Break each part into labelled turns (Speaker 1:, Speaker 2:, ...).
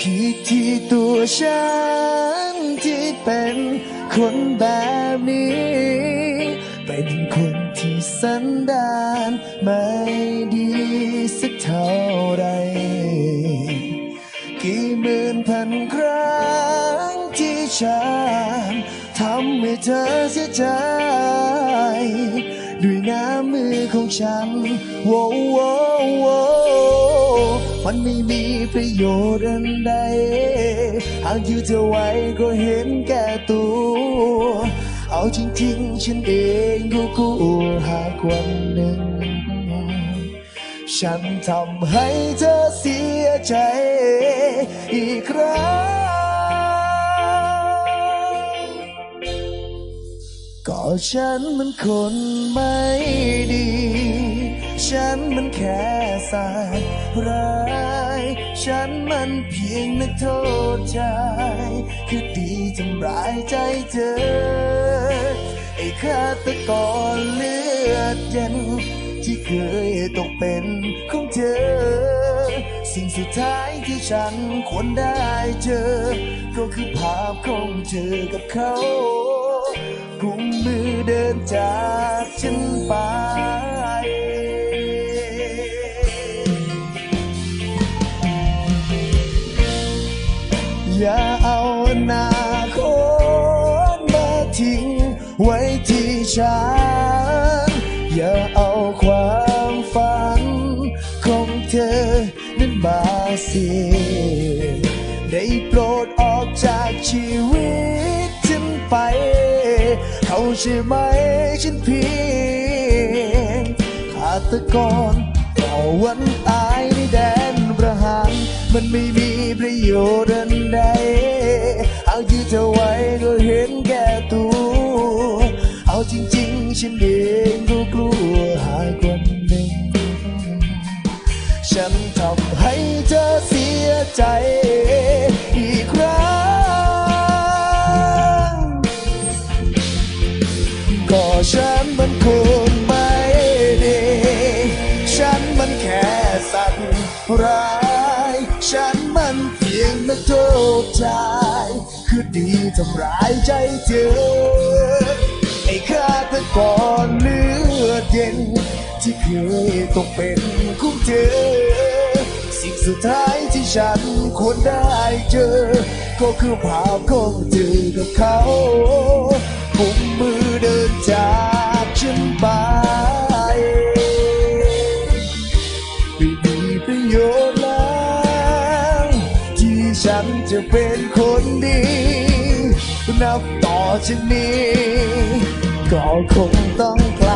Speaker 1: ผิดที่ตัวฉันที่เป็นคนแบบนี้ เป็นคนที่สันดานไม่ดีสักเท่าไร กี่หมื่นพันครั้งที่ฉันทำให้เธอเสียใจ ด้วยน้ำมือของฉันโว้โว้โว้ มันไม่มีประโยชน์อันใด หากอยู่เธอไว้ก็เห็นแก่ตัว เอาจริงๆ ฉันเองก็กลัวหากวันหนึ่ง ฉันทำให้เธอเสียใจอีกครั้งก็ฉันมันคนไม่ดี ฉันมันแค่สัตว์ร้า ฉันมันเพียงนักโทษใจคือดีทำร้ายใจเธอ ไอ้ฆาตกรเลือดเย็น ที่เคยตกเป็นของเธอ สิ่งสุดท้ายที่ฉันควรได้เจอ ก็คือภาพของเธอกับเขากุมมือเดินจากฉันไป อย่าเอาอนาคตมาทิ้งไว้ที่ฉัน อย่าเอาความฝันของเธอนั้นมาเสียได้โปรดออกจากชีวิตฉันไป เขาใช่ไหมฉันเพียงฆาตกรต่อวันตายในแดนประหารมันไม่มี โยชน์อันใดเอายืดเธอไว้ก็เห็นแก่ตัว เอาจริงๆ ฉันเองก็กลัวหากวันหนึ่ง ฉันทำให้เธอเสียใจอีกครั้ง ก็ฉันมันคนไม่ดี ฉันมันแค่สัตว์ร้ายฉัน มันเพียงนักโทษใจคือดีทำร้ายใจเธอ ไอ้ฆาตกรเลือดเย็น ที่เคยตกเป็นของเธอ สิ่งสุดท้ายที่ฉันควรได้เจอ ก็คือภาพของเธอกับเขา จะเป็นคนดี นับต่อจากนี้ ก็คงต้องกลา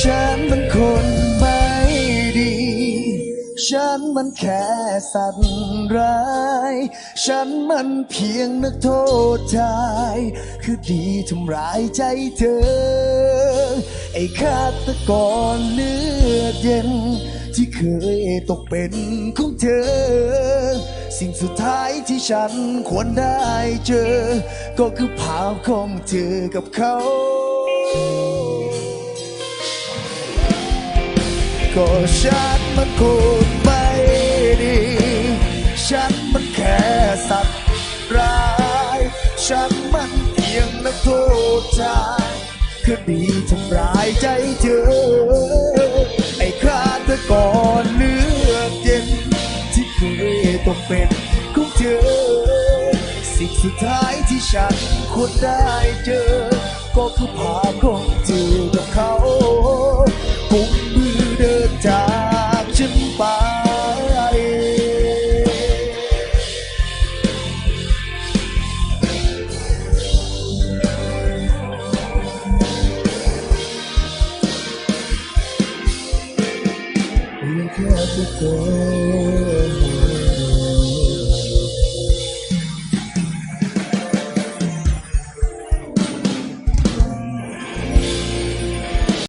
Speaker 1: ฉันมันคนไม่ดี ฉันมันแค่สัตว์ร้าย ฉันมันเพียงนักโทษชาย คือดีทำร้ายใจเธอ ไอ้ฆาตกรเลือดเย็น ที่เคยตกเป็นของเธอ สิ่งสุดท้ายที่ฉันควรได้เจอ ก็คือภาพของเธอกับเขา ก็ฉันมันคนไม่ดี ฉันมันแค่สัตว์ร้าย ฉันมันเพียงนักโทษชายคือดีทำร้ายใจเธอ ไอ้ฆาตกรเลือดเย็น ที่เคยตกเป็นของเธอ สิ่งสุดท้ายที่ฉันควรได้เจอ ก็คือภาพของเธอกับเขา ทุกคน